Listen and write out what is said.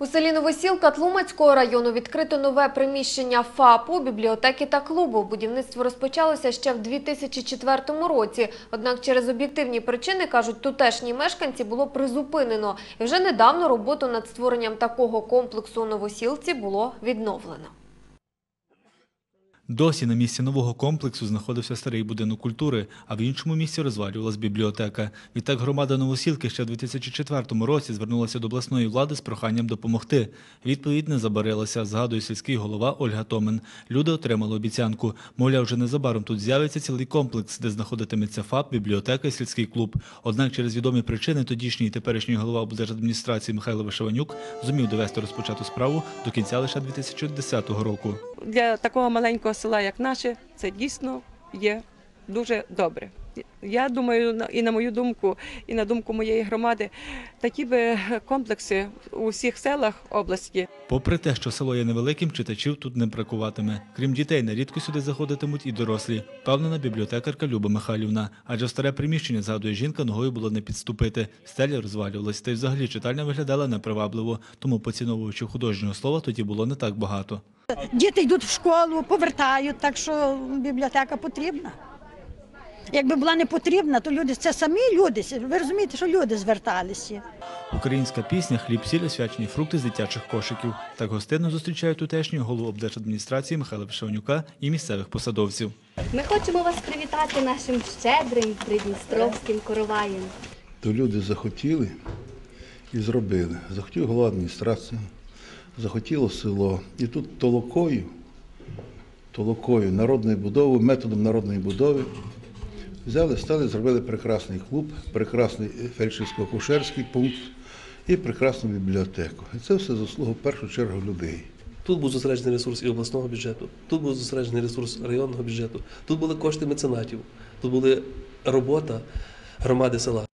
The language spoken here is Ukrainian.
У селі Новосілка Тлумацького району відкрито нове приміщення ФАПу, бібліотеки та клубу. Будівництво розпочалося ще в 2004 році. Однак через об'єктивні причини, кажуть, тутешні мешканці було призупинено. І вже недавно роботу над створенням такого комплексу у Новосілці було відновлено. Досі на місці нового комплексу знаходився старий будинок культури, а в іншому місці розвалювалась бібліотека. Відтак громада Новосілки ще в 2004 році звернулася до обласної влади з проханням допомогти. Відповідь не забарилася, згадує сільський голова Ольга Томин. Люди отримали обіцянку. Мовляв, вже незабаром тут з'явиться цілий комплекс, де знаходитиметься ФАП, бібліотека і сільський клуб. Однак через відомі причини тодішній і теперішній голова облдержадміністрації Михайло Вишеванюк зумів довести розпочату справу до кінця лише 2010 року. для такого маленького села, як наше, це дійсно є дуже добре. Я думаю, на- і на мою думку, і на думку моєї громади, такі би комплекси у всіх селах області Попри те, що село є невеликим, читачів тут не бракуватиме. Крім дітей, нерідко сюди заходитимуть і дорослі. Впевнена бібліотекарка Люба Михайлівна. Адже в старе приміщення, згадує жінка, ногою було не підступити. Стеля розвалювалась, та й взагалі читальня виглядала непривабливо. Тому поціновувачів художнього слова тоді було не так багато. Діти йдуть в школу, повертають, так що бібліотека потрібна. Якби була не потрібна, то люди це самі люди. Ви розумієте, що люди зверталися. Українська пісня Хліб сіль освячені фрукти з дитячих кошиків. Так гостинно зустрічають тутешнього голову облдержадміністрації Михайла Вишеванюка і місцевих посадовців. Ми хочемо вас привітати нашим щедрим придністровським короваєм. то люди захотіли і зробили. Захотів голова адміністрації, захотіло село. І тут толокою, толокою народної будови, методом народної будови взяли, стали, зробили прекрасний клуб, прекрасний фельдшерсько-акушерський пункт і прекрасну бібліотеку. І це все заслуга в першу чергу людей. Тут був зосереджений ресурс і обласного бюджету, тут був зосереджений ресурс районного бюджету, тут були кошти меценатів, тут була робота громади села.